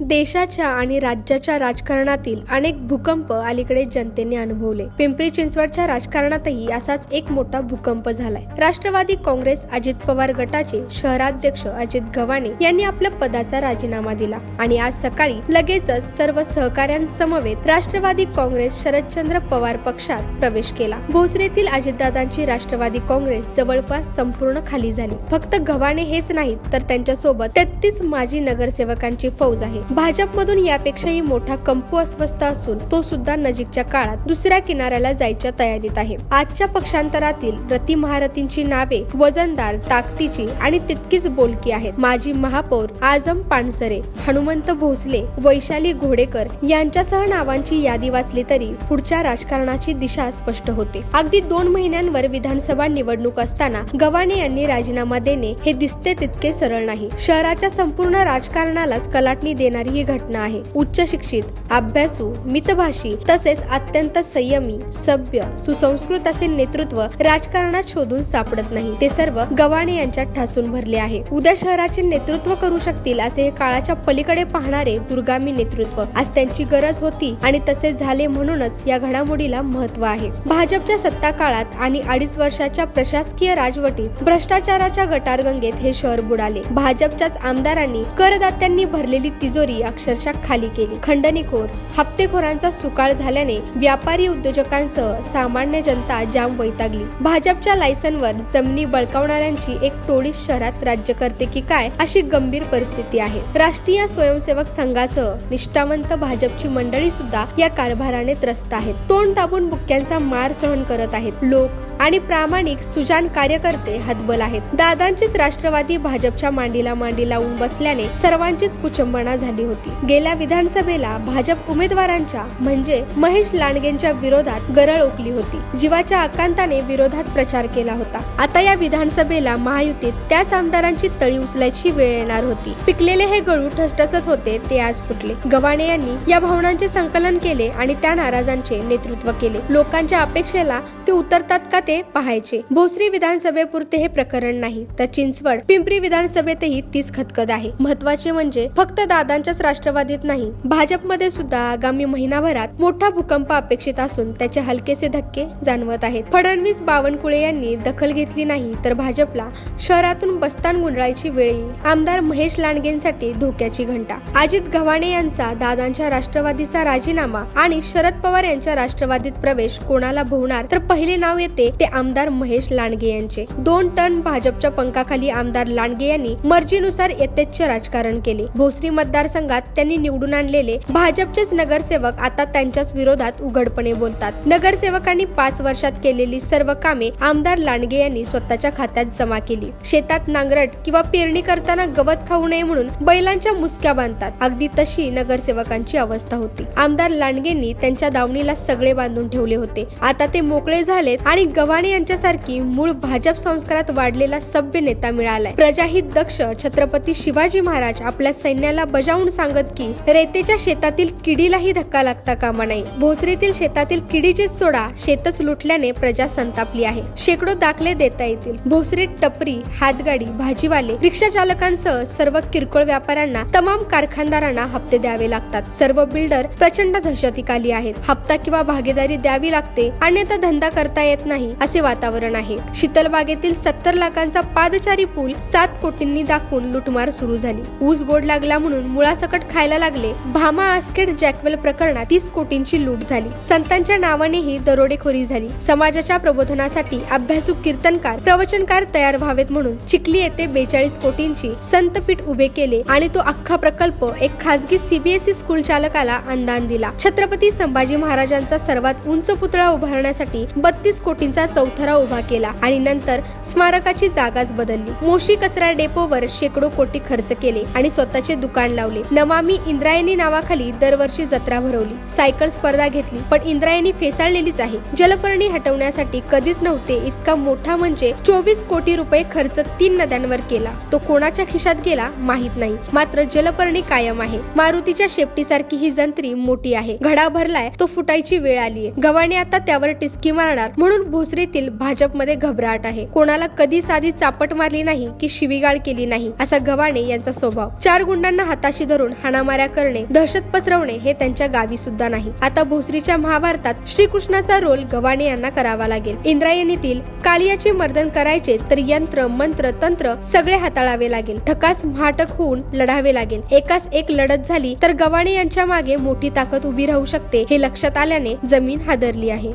देशाच्या आणि राज्याच्या राजकारणातील अनेक भूकंप अलीकडे जनतेने अनुभवले. पिंपरी चिंचवडच्या राजकारणातही असाच एक मोठा भूकंप झालाय. राष्ट्रवादी काँग्रेस अजित पवार गटाचे शहराध्यक्ष अजित गव्हाणे यांनी आपल्या पदाचा राजीनामा दिला आणि आज सकाळी लगेचच सर्व सहकाऱ्यांसमवेत राष्ट्रवादी काँग्रेस शरदचंद्र पवार पक्षात प्रवेश केला. भोसरीतील अजितदादांची राष्ट्रवादी काँग्रेस जवळपास संपूर्ण खाली झाली. फक्त गव्हाणे हेच नाहीत तर त्यांच्यासोबत तेहतीस माजी नगरसेवकांची फौज आहे. भाजपमधून यापेक्षाही मोठा कंपू अस्वस्थ असून तो सुद्धा नजीकच्या काळात दुसऱ्या किनाऱ्याला जायच्या तयारीत आहे. आजच्या पक्षांतरातील रती महारथींची नावे वजनदार ताकदीची आणि तितकीच बोलकी आहेत. माजी महापौर आजम पानसरे हनुमंत भोसले वैशाली घोडेकर यांच्यासह नावांची यादी वाचली तरी पुढच्या राजकारणाची दिशा स्पष्ट होते. अगदी दोन महिन्यांवर विधानसभा निवडणूक असताना गव्हाणे यांनी राजीनामा देणे हे दिसते तितके सरळ नाही. शहराच्या संपूर्ण राजकारणालाच कलाटणी देणार ही घटना आहे. उच्च शिक्षित अभ्यासू मितभाषी तसेच अत्यंत संयमी सभ्य सुसंस्कृत असे नेतृत्व राजकारणात शोधून सापडत नाही. ते सर्व गव्हाणे यांच्यात ठासून भरले आहे. उद्या शहराचे नेतृत्व करू शकतील असे हे काळाच्या पलीकडे पाहणारे दुर्गामी नेतृत्व. आज त्यांची गरज होती आणि तसे झाले म्हणूनच या घडामोडीला महत्त्व आहे. भाजपच्या सत्ता काळात आणि अडीच वर्षाच्या प्रशासकीय राजवटीत भ्रष्टाचाराच्या गटारगंगेत हे शहर बुडाले. भाजपच्याच आमदारांनी करदात्यांनी भरलेली तिजो तिजोरी अक्षरशः खाली केली. खंडणीखोर हप्तेखोरांचा सुकाळ झाल्याने व्यापारी उद्योजकांसह सामान्य जनता जाम वैतागली. भाजपच्या लायसनवर जमिनी बळकावणाऱ्यांची एक टोळी शहरात राज्य करते की काय अशी गंभीर परिस्थिती आहे. राष्ट्रीय स्वयंसेवक संघासह निष्ठावंत भाजपची मंडळी सुद्धा या कारभाराने त्रस्त आहेत. तोंड दाबून बुक्क्यांचा मार सहन करत आहेत. लोक आणि प्रामाणिक सुजान कार्यकर्ते हतबल आहेत. दादांचीच राष्ट्रवादी भाजपच्या मांडीला मांडी लावून बसल्याने सर्वांचीच कुचंबना झाली होती. गेल्या विधानसभेला भाजप उमेदवारांच्या म्हणजे महेश लांडगेंच्या विरोधात गरळ ओकली होती. जीवाच्या आकांताने विरोधात प्रचार केला होता. आता या विधानसभेला महायुतीत त्याच आमदारांची तळी उचलायची वेळ येणार होती. पिकलेले हे गळू ठसठसत होते ते आज फुटले. गव्हाणे यांनी या भावनांचे संकलन केले आणि त्या नाराजांचे नेतृत्व केले. लोकांच्या अपेक्षेला ते उतरतात का ते पाहायचे. भोसरी विधानसभेपुरते हे प्रकरण नाही तर चिंचवड पिंपरी विधानसभेतही तीच खतखत आहे. महत्त्वाचे म्हणजे फक्त दादांच्याच राष्ट्रवादीत नाही भाजपमध्ये सुद्धा आगामी महिनाभरात मोठा भूकंप अपेक्षित असून त्याचे हलकेसे धक्के जाणवत आहेत. फडणवीस बावनकुळे यांनी दखल घेतली नाही तर भाजपला शहरातून बस्तान गुंडाळायची वेळ येईल. आमदार महेश लांडगेंसाठी धोक्याची घंटा. अजित गव्हाणे यांचा दादांच्या राष्ट्रवादीचा राजीनामा आणि शरद पवार यांच्या राष्ट्रवादीत प्रवेश कोणाला भोवणार तर पहिले नाव येते ते आमदार महेश लांडगे यांचे. दोन टन भाजपच्या पंखाखाली आमदार लांडगे यांनी मर्जीनुसार यथेच्छ राजकारण केले. भोसरी मतदारसंघात त्यांनी निवडून आणलेले भाजपचेच नगरसेवक आता त्यांच्याच विरोधात उघडपणे बोलतात. नगरसेवकांनी पाच वर्षात केलेली सर्व कामे आमदार लांडगे यांनी स्वतःच्या खात्यात जमा केली. शेतात नांगरट किंवा पेरणी करताना गवत खाऊ नये म्हणून बैलांच्या मुसक्या बांधतात. अगदी तशी नगरसेवकांची अवस्था होती. आमदार लांडगेंनी त्यांच्या दावणीला सगळे बांधून ठेवले होते. आता ते मोकळे झालेत आणि गव्हाणे यांच्यासारखी मूळ भाजप संस्कारात वाढलेला सभ्य नेता मिळालाय. प्रजाहित दक्ष छत्रपती शिवाजी महाराज आपल्या सैन्याला बजावून सांगत की रेतेच्या शेतातील किडीलाही धक्का लागता कामा नाही भोसरीतील शेतातील किडीचे सोडा शेतच लुटल्याने प्रजा संतापली आहे. शेकडो दाखले देता येतील. भोसरीत टपरी हातगाडी भाजीवाले रिक्षा चालकांसह सर्व किरकोळ व्यापाऱ्यांना तमाम कारखानदारांना हप्ते द्यावे लागतात. सर्व बिल्डर प्रचंड दहशतीखाली आहेत. हप्ता किंवा भागीदारी द्यावी लागते. अन्यथा धंदा करता येत नाही असे वातावरण आहे. शीतलबागेतील सत्तर लाखांचा पादचारी पूल सात कोटींनी दाखवून लुटमार सुरू झाली. ऊस गोड लागला म्हणून मुळासकट खायला लागले. भामा आस्केट जॅकवेल प्रकरणात तीस कोटींची लूट झाली. संतांच्या नावानेही दरोडेखोरी झाली. समाजाच्या प्रबोधनासाठी अभ्यासू कीर्तनकार प्रवचनकार तयार व्हावेत म्हणून चिखली येथे बेचाळीस कोटींची संतपीठ उभे केले आणि तो अख्खा प्रकल्प एक खासगी सीबीएसई स्कूल चालकाला अंदान दिला. छत्रपती संभाजी महाराजांचा सर्वात उंच पुतळा उभारण्यासाठी बत्तीस कोटींचा चौथरा उभा केला आणि नंतर स्मारकाची जागाच बदलली. मोशी कचरा डेपोवर शेकडो कोटी खर्च केले आणि स्वतःचे दुकान लावले. नमामी इंद्रायणी नावाखाली दरवर्षी जत्रा भरवली. सायकल स्पर्धा घेतली पण इंद्रायणी फेसाळलेलीच आहे. जलपर्णी हटवण्यासाठी कधीच नव्हते इतका मोठा म्हणजे चोवीस कोटी रुपये खर्च तीन नद्यांवर केला. तो कोणाच्या खिशात गेला माहीत नाही. मात्र जलपर्णी कायम आहे. मारुतीच्या शेपटीसारखी ही जंत्री मोठी आहे. घडा भरलाय तो फुटायची वेळ आलीये. गव्हाणे आता त्यावर टिचकी मार राहणार म्हणून भोसरीतील भाजपमध्ये घबराट आहे. कोणाला कधी साधी चापट मारली नाही की शिवीगाळ केली नाही असा गव्हाणे यांचा स्वभाव. चार गुंडांना हाताशी धरून हाणामाऱ्या करणे दहशत पसरवणे हे त्यांच्या गावी सुद्धा नाही. आता भोसरीच्या महाभारतात श्रीकृष्णाचा रोल गव्हाणे यांना करावा लागेल. इंद्रायणीतील कालियाचे मर्दन करायचे तर यंत्र मंत्र तंत्र सगळे हाताळावे लागेल. ठकास महाटक होऊन लढावे लागेल. एकास एक लढत झाली तर गव्हाणे यांच्या मागे मोठी ताकद उभी राहू शकते हे लक्षात आल्याने जमीन हादरली आहे.